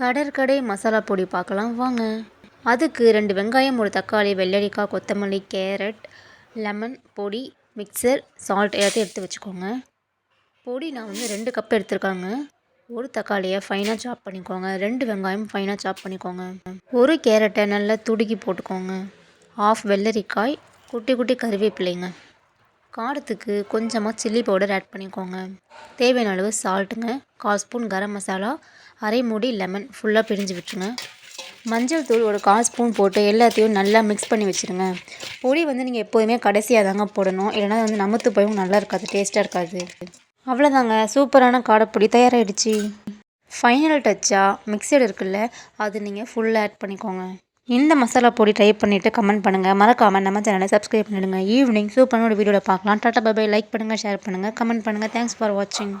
கடற்கடை மசாலா பொடி பார்க்கலாம் வாங்க. அதுக்கு ரெண்டு வெங்காயம் ஒரு தக்காளி வெள்ளரிக்காய் கொத்தமல்லி கேரட் லெமன் பொடி மிக்சர் சால்ட் எல்லாத்தையும் எடுத்து வச்சுக்கோங்க. பொடி நான் வந்து ரெண்டு கப் எடுத்துருக்காங்க. ஒரு தக்காளியை ஃபைனாக சாப் பண்ணிக்கோங்க. ரெண்டு வெங்காயம் ஃபைனாக சாப் பண்ணிக்கோங்க. ஒரு கேரட்டை நல்லா துடுக்கி போட்டுக்கோங்க. ஆஃப் வெள்ளரிக்காய் குட்டி குட்டி கருவேப்பிலைங்க. காரத்துக்கு கொஞ்சமாக சில்லி பவுடர் ஆட் பண்ணிக்கோங்க. தேவையான அளவு சால்ட்டுங்க கால் ஸ்பூன் கரம் மசாலா அரை மூடி லெமன் ஃபுல்லாக பிரிஞ்சு விட்டுருங்க. மஞ்சள் தூள் ஒரு கால் ஸ்பூன் போட்டு எல்லாத்தையும் நல்லா மிக்ஸ் பண்ணி வச்சுருங்க. பொடி வந்து நீங்கள் எப்போதுமே கடைசியாக தாங்க போடணும். இல்லைனா வந்து நமத்து போயும் நல்லா இருக்காது டேஸ்ட்டாக இருக்காது. அவ்வளோதாங்க சூப்பரான காடைப்பொடி தயாராகிடுச்சு ஃபைனல் டச்சாக மிக்சர் இருக்குல்ல அது நீங்கள் ஃபுல்லாக ஆட் பண்ணிக்கோங்க. இந்த மசாலா பொடி ட்ரை பண்ணிவிட்டு கமெண்ட் பண்ணுங்கள் மறக்காமல் நம்ம சேனலை சப்ஸ்கிரைப் பண்ணிடுங்க. ஈவினிங் சூப்பரான ஒரு வீடியோவில் பார்க்கலாம். டாட்டா பாபாய் லைக் பண்ணுங்கள் ஷேர் பண்ணுங்கள் கமெண்ட் பண்ணுங்கள் தேங்க்ஸ் ஃபார் வாட்சிங்